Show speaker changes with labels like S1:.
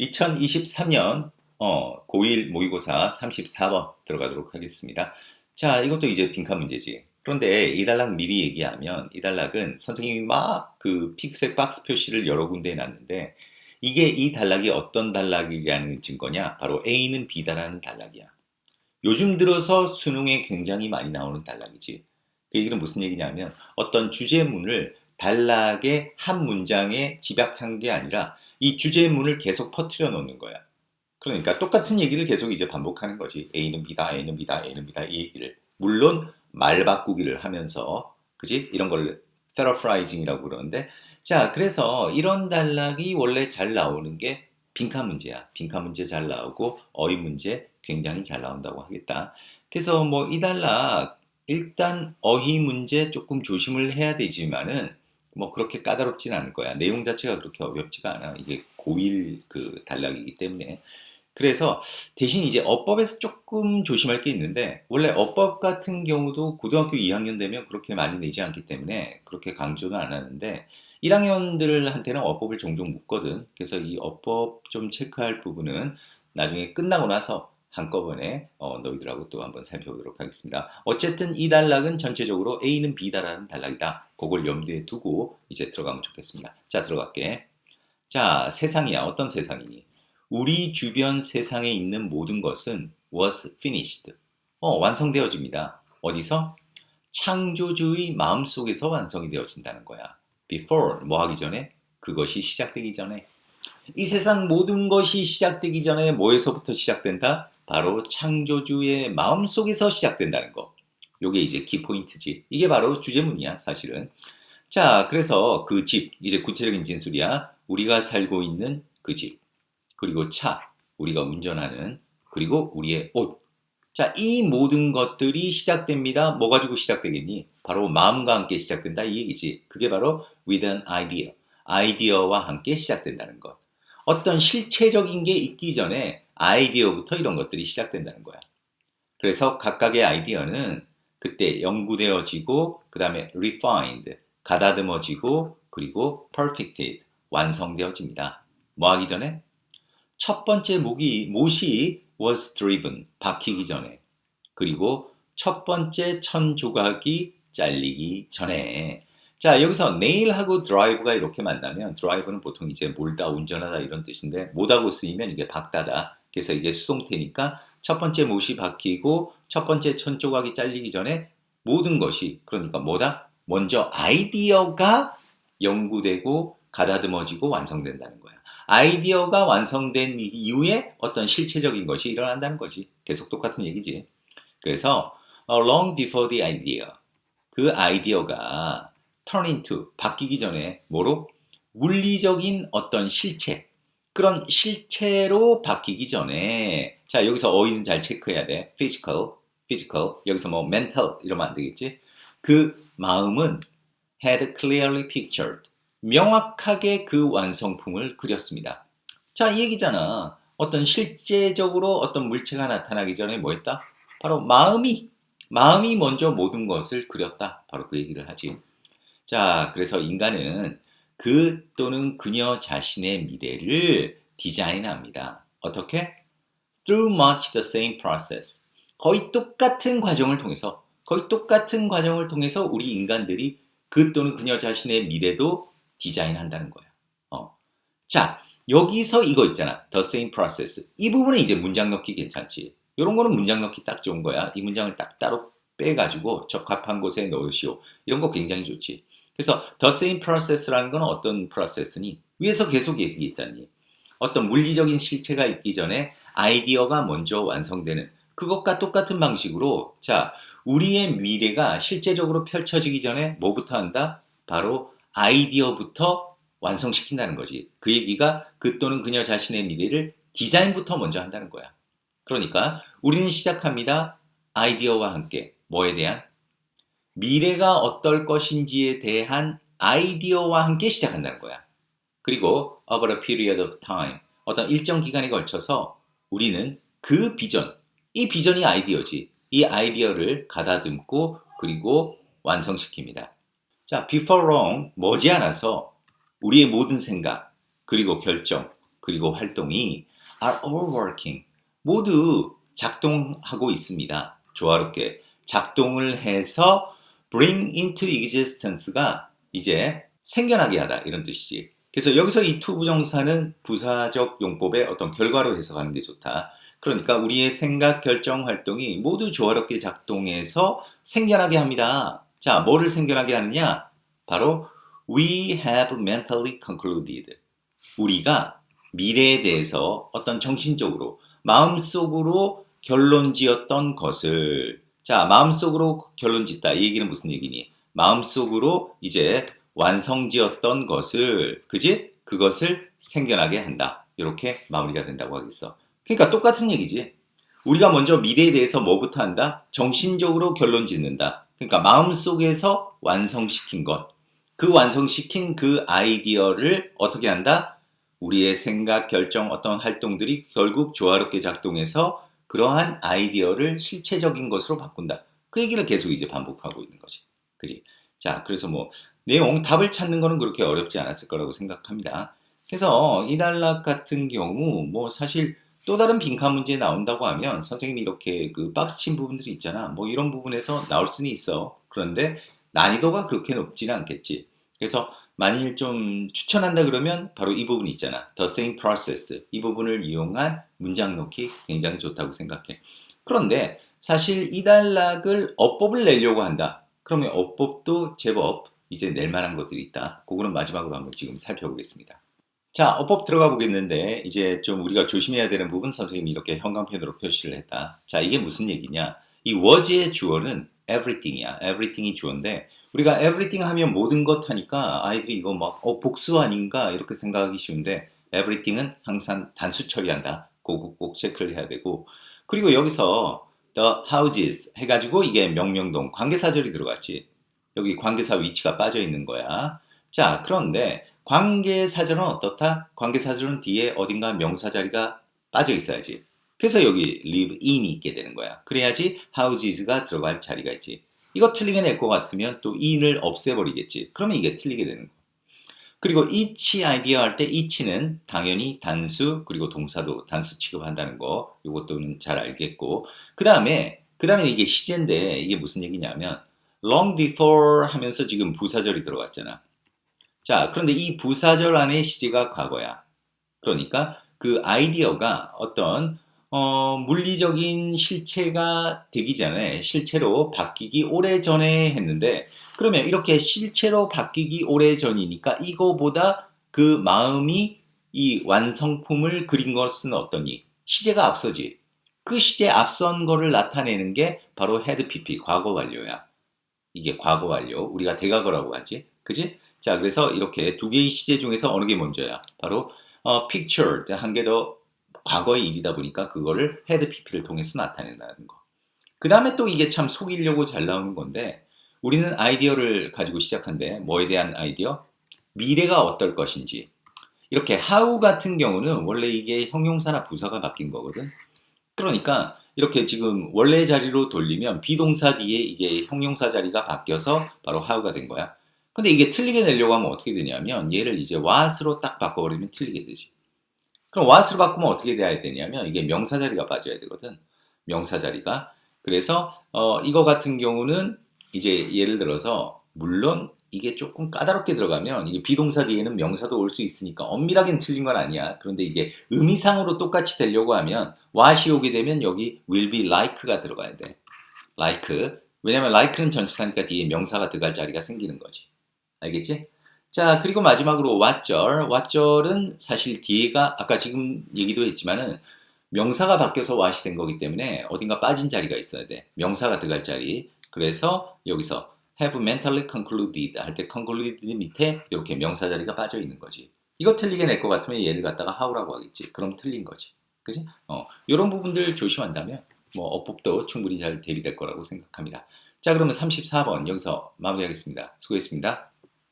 S1: 2023년 어, 고1 모의고사 34번 들어가도록 하겠습니다. 자, 이것도 이제 빈칸 문제지. 그런데 이 단락 미리 얘기하면 이 단락은 선생님이 막 그 픽색 박스 표시를 여러 군데 해놨는데 이게 이 단락이 어떤 단락이라는 증거냐? 바로 A는 B다라는 단락이야. 요즘 들어서 수능에 굉장히 많이 나오는 단락이지. 그 얘기는 무슨 얘기냐면 어떤 주제문을 단락의 한 문장에 집약한 게 아니라 이 주제문을 계속 퍼뜨려 놓는 거야. 그러니까 똑같은 얘기를 계속 이제 반복하는 거지. A는 B다, A는 B다, A는 B다 이 얘기를. 물론 말 바꾸기를 하면서 그지? 이런 걸 페러프라이징이라고 그러는데 자, 그래서 이런 단락이 원래 잘 나오는 게 빈칸 문제야. 빈칸 문제 잘 나오고 어휘 문제 굉장히 잘 나온다고 하겠다. 그래서 뭐 이 단락 일단 어휘 문제 조금 조심을 해야 되지만은 뭐 그렇게 까다롭진 않을 거야. 내용 자체가 그렇게 어렵지가 않아. 이게 고1 그 단락이기 때문에. 그래서 대신 이제 어법에서 조금 조심할 게 있는데 원래 어법 같은 경우도 고등학교 2학년 되면 그렇게 많이 내지 않기 때문에 그렇게 강조는 안 하는데 1학년들한테는 어법을 종종 묻거든. 그래서 이 어법 좀 체크할 부분은 나중에 끝나고 나서 한꺼번에 어, 너희들하고 또 한번 살펴보도록 하겠습니다. 어쨌든 이 단락은 전체적으로 A는 B다라는 단락이다. 그걸 염두에 두고 이제 들어가면 좋겠습니다. 자, 들어갈게. 자, 세상이야. 어떤 세상이니? 우리 주변 세상에 있는 모든 것은 was finished. 어, 완성되어집니다. 어디서? 창조주의 마음속에서 완성이 되어진다는 거야. before 뭐 하기 전에? 그것이 시작되기 전에. 이 세상 모든 것이 시작되기 전에 뭐에서부터 시작된다? 바로 창조주의 마음속에서 시작된다는 거. 요게 이제 키포인트지. 이게 바로 주제문이야, 사실은. 자, 그래서 그 집, 이제 구체적인 진술이야. 우리가 살고 있는 그 집. 그리고 차, 우리가 운전하는, 그리고 우리의 옷. 자, 이 모든 것들이 시작됩니다. 뭐 가지고 시작되겠니? 바로 마음과 함께 시작된다 이 얘기지. 그게 바로 with an idea. 아이디어와 함께 시작된다는 것. 어떤 실체적인 게 있기 전에 아이디어부터 이런 것들이 시작된다는 거야. 그래서 각각의 아이디어는 그때 연구되어지고 그 다음에 refined, 가다듬어지고 그리고 perfected, 완성되어집니다. 뭐 하기 전에? 첫 번째 목이, 못이 was driven, 박히기 전에 그리고 첫 번째 천 조각이 잘리기 전에 자 여기서 nail하고 drive가 이렇게 만나면 drive는 보통 이제 몰다 운전하다 이런 뜻인데 못하고 쓰이면 이게 박다다 그래서 이게 수동태니까 첫 번째 못이 박히고 첫 번째 천 조각이 잘리기 전에 모든 것이 그러니까 뭐다 먼저 아이디어가 연구되고 가다듬어지고 완성된다는 거야. 아이디어가 완성된 이후에 어떤 실체적인 것이 일어난다는 거지. 계속 똑같은 얘기지. 그래서 long before the idea 그 아이디어가 turn into 바뀌기 전에 뭐로 물리적인 어떤 실체 그런 실체로 바뀌기 전에 자 여기서 어휘는 잘 체크해야 돼. physical, physical 여기서 뭐 mental 이러면 안 되겠지. 그 마음은 had clearly pictured 명확하게 그 완성품을 그렸습니다. 자, 이 얘기잖아. 어떤 실제적으로 어떤 물체가 나타나기 전에 뭐 했다? 바로 마음이, 마음이 먼저 모든 것을 그렸다. 바로 그 얘기를 하지. 자, 그래서 인간은 그 또는 그녀 자신의 미래를 디자인합니다. 어떻게? Through much the same process. 거의 똑같은 과정을 통해서, 거의 똑같은 과정을 통해서 우리 인간들이 그 또는 그녀 자신의 미래도 디자인한다는 거야. 어. 자, 여기서 이거 있잖아. The same process. 이 부분은 이제 문장 넣기 괜찮지. 이런 거는 문장 넣기 딱 좋은 거야. 이 문장을 딱 따로 빼가지고 적합한 곳에 넣으시오. 이런 거 굉장히 좋지. 그래서 the same process라는 건 어떤 프로세스니? 위에서 계속 얘기했잖니. 어떤 물리적인 실체가 있기 전에 아이디어가 먼저 완성되는 그것과 똑같은 방식으로 자 우리의 미래가 실제적으로 펼쳐지기 전에 뭐부터 한다? 바로 아이디어부터 완성시킨다는 거지. 그 얘기가 그 또는 그녀 자신의 미래를 디자인부터 먼저 한다는 거야. 그러니까 우리는 시작합니다. 아이디어와 함께 뭐에 대한 미래가 어떨 것인지에 대한 아이디어와 함께 시작한다는 거야. 그리고 over a period of time 어떤 일정 기간에 걸쳐서 우리는 그 비전, 이 비전이 아이디어지. 이 아이디어를 가다듬고 그리고 완성시킵니다. 자, before long 머지않아서 우리의 모든 생각 그리고 결정 그리고 활동이 are all working 모두 작동하고 있습니다. 조화롭게 작동을 해서 bring into existence가 이제 생겨나게 하다 이런 뜻이지. 그래서 여기서 이 to 부정사는 부사적 용법의 어떤 결과로 해석하는 게 좋다. 그러니까 우리의 생각, 결정, 활동이 모두 조화롭게 작동해서 생겨나게 합니다. 자, 뭐를 생겨나게 하느냐? 바로 we have mentally concluded. 우리가 미래에 대해서 어떤 정신적으로 마음속으로 결론 지었던 것을 자, 마음속으로 결론 짓다. 이 얘기는 무슨 얘기니? 마음속으로 이제 완성지었던 것을 그지? 그것을 생겨나게 한다. 이렇게 마무리가 된다고 하겠어. 그러니까 똑같은 얘기지. 우리가 먼저 미래에 대해서 뭐부터 한다? 정신적으로 결론 짓는다. 그러니까 마음속에서 완성시킨 것. 그 완성시킨 그 아이디어를 어떻게 한다? 우리의 생각, 결정, 어떤 활동들이 결국 조화롭게 작동해서 그러한 아이디어를 실체적인 것으로 바꾼다. 그 얘기를 계속 이제 반복하고 있는 거지. 그지? 자, 그래서 뭐, 내용, 답을 찾는 거는 그렇게 어렵지 않았을 거라고 생각합니다. 그래서 이 단락 같은 경우, 뭐 사실 또 다른 빈칸 문제 나온다고 하면 선생님이 이렇게 그 박스 친 부분들이 있잖아. 뭐 이런 부분에서 나올 수는 있어. 그런데 난이도가 그렇게 높지는 않겠지. 그래서 만일 좀 추천한다 그러면 바로 이 부분 있잖아. The same process. 이 부분을 이용한 문장 넣기 굉장히 좋다고 생각해. 그런데 사실 이 단락을 어법을 내려고 한다. 그러면 어법도 제법 이제 낼 만한 것들이 있다. 그거는 마지막으로 한번 지금 살펴보겠습니다. 자, 어법 들어가 보겠는데 이제 좀 우리가 조심해야 되는 부분 선생님이 이렇게 형광펜으로 표시를 했다. 자, 이게 무슨 얘기냐? 이 was의 주어는 everything이야. everything이 주어인데 우리가 everything 하면 모든 것 하니까 아이들이 이거 막 어, 복수 아닌가 이렇게 생각하기 쉬운데 everything은 항상 단수 처리한다. 그거 꼭 체크를 해야 되고 그리고 여기서 the houses 해가지고 이게 명령동 관계사절이 들어갔지. 여기 관계사 위치가 빠져 있는 거야. 자, 그런데 관계사절은 어떻다? 관계사절은 뒤에 어딘가 명사 자리가 빠져 있어야지. 그래서 여기 live in이 있게 되는 거야. 그래야지 houses가 들어갈 자리가 있지. 이거 틀리게 낼 것 같으면 또 in을 없애버리겠지. 그러면 이게 틀리게 되는 거. 그리고 each 아이디어 할때 each는 당연히 단수 그리고 동사도 단수 취급한다는 거 이것도는 잘 알겠고 그 다음에 그 다음에 이게 시제인데 이게 무슨 얘기냐면 long before 하면서 지금 부사절이 들어갔잖아. 자 그런데 이 부사절 안에 시제가 과거야. 그러니까 그 아이디어가 어떤 어, 물리적인 실체가 되기 전에 실체로 바뀌기 오래 전에 했는데 그러면 이렇게 실체로 바뀌기 오래 전이니까 이거보다 그 마음이 이 완성품을 그린 것은 어떠니? 시제가 앞서지. 그 시제 앞선 거를 나타내는 게 바로 헤드 PP 과거 완료야. 이게 과거 완료. 우리가 대과거라고 하지. 그지? 자, 그래서 이렇게 두 개의 시제 중에서 어느 게 먼저야? 바로 어, picture 한 개 더 과거의 일이다 보니까 그거를 헤드 PP를 통해서 나타낸다는 거. 그 다음에 또 이게 참 속이려고 잘 나오는 건데 우리는 아이디어를 가지고 시작한데 뭐에 대한 아이디어? 미래가 어떨 것인지. 이렇게 how 같은 경우는 원래 이게 형용사나 부사가 바뀐 거거든. 그러니까 이렇게 지금 원래 자리로 돌리면 비동사 뒤에 이게 형용사 자리가 바뀌어서 바로 how가 된 거야. 근데 이게 틀리게 내려고 하면 어떻게 되냐면 얘를 이제 what으로 딱 바꿔버리면 틀리게 되지. 그럼 what으로 바꾸면 어떻게 돼야 되냐면 이게 명사 자리가 빠져야 되거든. 명사 자리가. 그래서 어, 이거 같은 경우는 이제 예를 들어서 물론 이게 조금 까다롭게 들어가면 이게 비동사 뒤에는 명사도 올 수 있으니까 엄밀하게는 틀린 건 아니야. 그런데 이게 의미상으로 똑같이 되려고 하면 what이 오게 되면 여기 will be like가 들어가야 돼. like. 왜냐면 like는 전치사니까 뒤에 명사가 들어갈 자리가 생기는 거지. 알겠지? 자, 그리고 마지막으로 what절. what절은 사실 뒤에가 아까 지금 얘기도 했지만은 명사가 바뀌어서 what이 된 거기 때문에 어딘가 빠진 자리가 있어야 돼. 명사가 들어갈 자리. 그래서 여기서 have mentally concluded 할 때 concluded 밑에 이렇게 명사 자리가 빠져 있는 거지. 이거 틀리게 낼 것 같으면 얘를 갖다가 how라고 하겠지. 그럼 틀린 거지. 그지? 어, 이런 부분들 조심한다면 뭐 어법도 충분히 잘 대비될 거라고 생각합니다. 자, 그러면 34번 여기서 마무리하겠습니다. 수고했습니다.